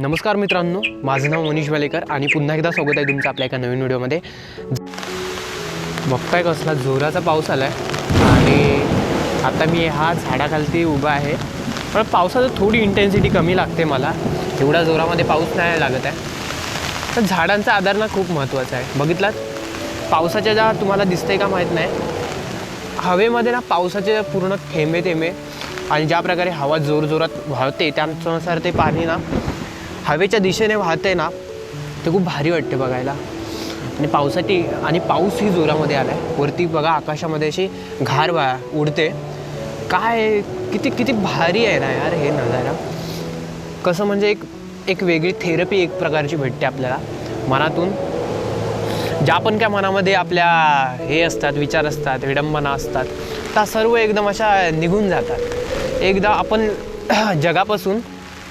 नमस्कार मित्रांनो माझं नाव मनीष वालेकर आणि पुन्हा एकदा स्वागत आहे तुमचं आपल्या एका नवीन व्हिडिओमध्ये. बघताय कसला जोराचा पाऊस आला आहे आणि आता मी हा झाडाखालती उभा आहे. पण पावसाचं थोडी इंटेन्सिटी कमी लागते मला. एवढा जोरामध्ये पाऊस नाही लागत आहे. तर झाडांचा आधार ना खूप महत्त्वाचा आहे. बघितलात? पावसाच्या ज्या तुम्हाला दिसतंय का माहीत नाही. हवेमध्ये ना पावसाचे पूर्ण थेंबे थेंबे आणि ज्या प्रकारे हवा जोरजोरात वाहते त्यानुसार ते पाणी ना हवेच्या दिशेने वाहते ना ते खूप भारी वाटते बघायला. आणि पावसाची आणि पाऊसही जोरामध्ये आला आहे वरती बघा आकाशामध्ये अशी घार वा उडते. काय किती किती भारी आहे ना यार हे नजारा. कसं म्हणजे एक एक वेगळी थेरपी एक प्रकारची भेटते आपल्याला मनातून. ज्या पण काय मनामध्ये आपल्या हे असतात विचार असतात विडंबना असतात त्या सर्व एकदम अशा निघून जातात. एकदा आपण जगापासून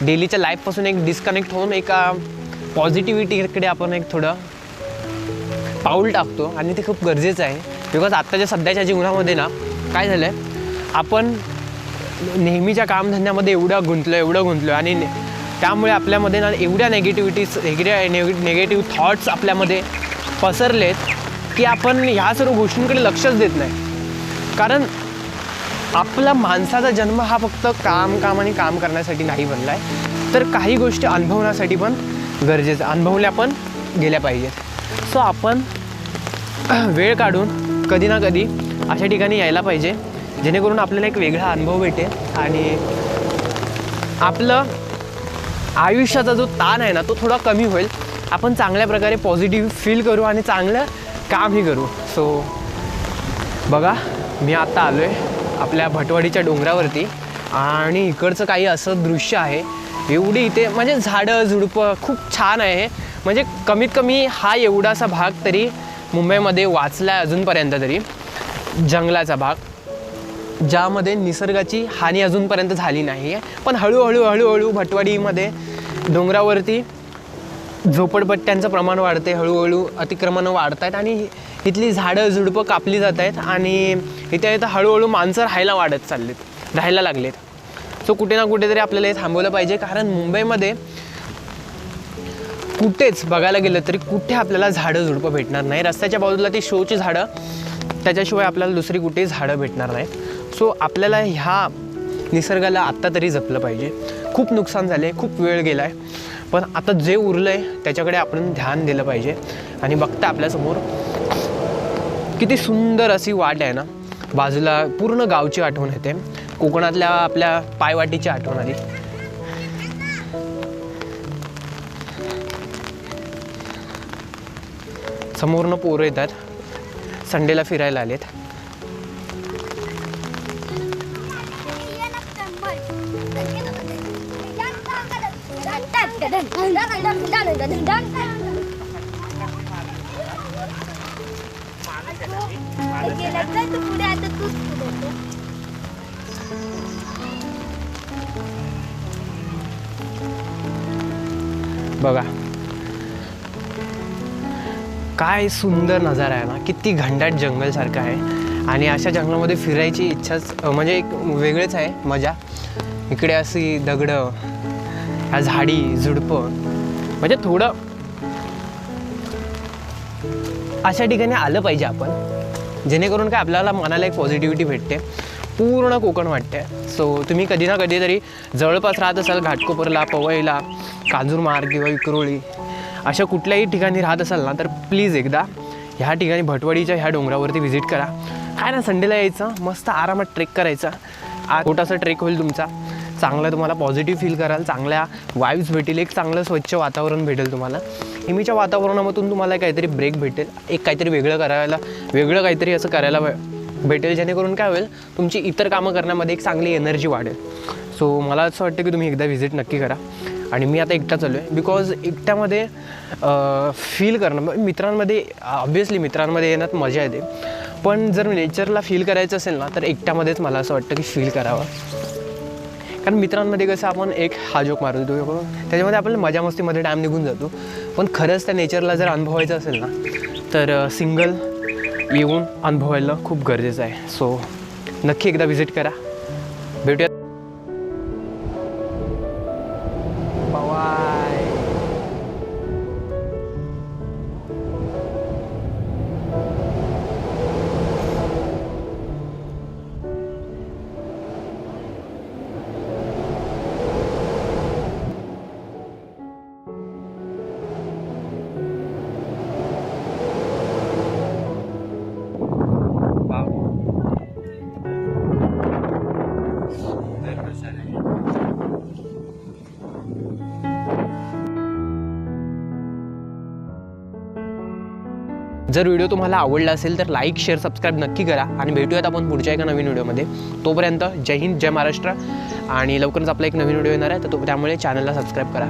डेलीच्या लाईफपासून एक डिस्कनेक्ट होऊन एका पॉझिटिव्हिटीकडे आपण एक थोडं पाऊल टाकतो. आणि ते खूप गरजेचं आहे. बिकॉज आत्ताच्या सध्याच्या जीवनामध्ये ना काय झालं आहे आपण नेहमीच्या कामधंद्यामध्ये एवढं गुंतलो एवढं गुंतलो आणि ने- त्यामुळे आपल्यामध्ये ना एवढ्या नेगेटिव्हिटीज एवढ्या नेगेटिव्ह थॉट्स आपल्यामध्ये पसरलेत की आपण ह्या सर्व गोष्टींकडे लक्षच देत नाही. कारण आपला माणसाचा जन्म हा फक्त काम काम आणि काम करण्यासाठी नाही बनला आहे तर काही गोष्टी अनुभवण्यासाठी पण गरजेचं अनुभवल्या पण गेल्या पाहिजेत. सो आपण वेळ काढून कधी ना कधी अशा ठिकाणी यायला पाहिजे जेणेकरून आपल्याला एक वेगळा अनुभव भेटेल आणि आपलं आयुष्याचा जो ताण आहे ना तो थोडा कमी होईल. आपण चांगल्या प्रकारे पॉझिटिव्ह फील करू आणि चांगलं कामही करू. सो बघा मी आत्ता आलो आहे आपल्या भटवाडीच्या डोंगरावरती. आणि इकडचं काही असं दृश्य आहे. एवढी इथे म्हणजे झाडं झुडपं खूप छान आहे. म्हणजे कमीत कमी हा एवढासा भाग तरी मुंबईमध्ये वाचला आहे अजूनपर्यंत तरी. जंगलाचा भाग. ज्यामध्ये निसर्गाची हानी अजूनपर्यंत झाली नाही आहे पण हळूहळू हळूहळू भटवाडीमध्ये डोंगरावरती झोपडपट्ट्यांचं प्रमाण वाढते हळूहळू अतिक्रमणं वाढत आहेत आणि इथली झाडं झुडपं कापली जात आहेत आणि इथे इथं हळूहळू माणसं राहायला वाढत चाललेत राहायला लागलेत. सो कुठे ना कुठेतरी आपल्याला हे थांबवलं पाहिजे कारण मुंबईमध्ये कुठेच बघायला गेलं तरी कुठे आपल्याला झाडं झुडपं भेटणार नाही. रस्त्याच्या बाजूला ती शोची झाडं त्याच्याशिवाय आपल्याला दुसरी कुठे झाडं भेटणार नाहीत. सो आपल्याला ह्या निसर्गाला आत्ता तरी जपलं पाहिजे. खूप नुकसान झाले खूप वेळ गेला आहे पण आता जे उरलं आहे त्याच्याकडे आपण ध्यान दिलं पाहिजे. आणि बघता आपल्यासमोर किती सुंदर अशी वाट आहे ना. बाजूला पूर्ण गावची आठवण येते. कोकणातल्या आपल्या पायवाटीची आठवण आली. समोरनं पोरं येतात. संडेला फिरायला आलेत. पुढे आता तूच बघा. काय सुंदर नजारा आहे ना. किती घंटाट जंगलसारखं आहे. आणि अशा जंगलामध्ये फिरायची इच्छाच म्हणजे एक वेगळीच आहे मजा. इकडे अशी दगडं ह्या झाडी झुडपं. म्हणजे थोडं अशा ठिकाणी आलं पाहिजे आपण. जेणेकरून काय आपल्याला मनाला एक पॉझिटिव्हिटी भेटते. पूर्ण कोकण वाटते सो तुम्ही कधी ना कधीतरी जवळपास राहत असाल घाटकोपरला पवईला कांजूरमार्ग किंवा विक्रोळी अशा कुठल्याही ठिकाणी राहत असाल ना तर प्लीज एकदा ह्या ठिकाणी भटवाडीच्या ह्या डोंगरावरती व्हिजिट करा. काय ना संडेला यायचं मस्त आरामात ट्रेक करायचा. आ छोटासा ट्रेक होईल तुमचा. चांगला तुम्हाला पॉझिटिव्ह फील कराल चांगल्या वाईब्स भेटेल एक चांगलं स्वच्छ वातावरण भेटेल तुम्हाला. नेहमीच्या वातावरणामधून तुम्हाला काहीतरी ब्रेक भेटेल. एक काहीतरी वेगळं करायला वेगळं काहीतरी असं करायला भेटेल जेणेकरून काय होईल तुमची इतर कामं करण्यामध्ये एक चांगली एनर्जी वाढेल. सो मला असं वाटतं की तुम्ही एकदा व्हिजिट नक्की करा. आणि मी आता एकटा चालू आहे बिकॉज एकट्यामध्ये फील करणं म्हणजे मित्रांमध्ये ऑब्वियसली मित्रांमध्ये येण्यात मजा येते. पण जर नेचरला फील करायचं असेल ना तर एकट्यामध्येच मला असं वाटतं की फील करावं. कारण मित्रांमध्ये कसं आपण एक हा जोक मारतो त्याच्यामध्ये आपल्याला मजा मस्तीमध्ये टाईम निघून जातो. पण खरंच त्या नेचरला जर अनुभवायचं असेल ना तर सिंगल येऊन अनुभवायला खूप गरजेचं आहे. सो नक्की एकदा व्हिजिट करा. भेटूया जर व्हिडिओ तुम्हाला आवडला असेल तर लाईक शेअर सबस्क्राईब नक्की करा आणि भेटूयात आपण पुढच्या एका नवीन व्हिडिओमध्ये. तोपर्यंत जय हिंद जय महाराष्ट्र आणि लवकरच आपला एक नवीन व्हिडिओ येणार आहे तर तो त्यामुळे चॅनलला सबस्क्राईब करा.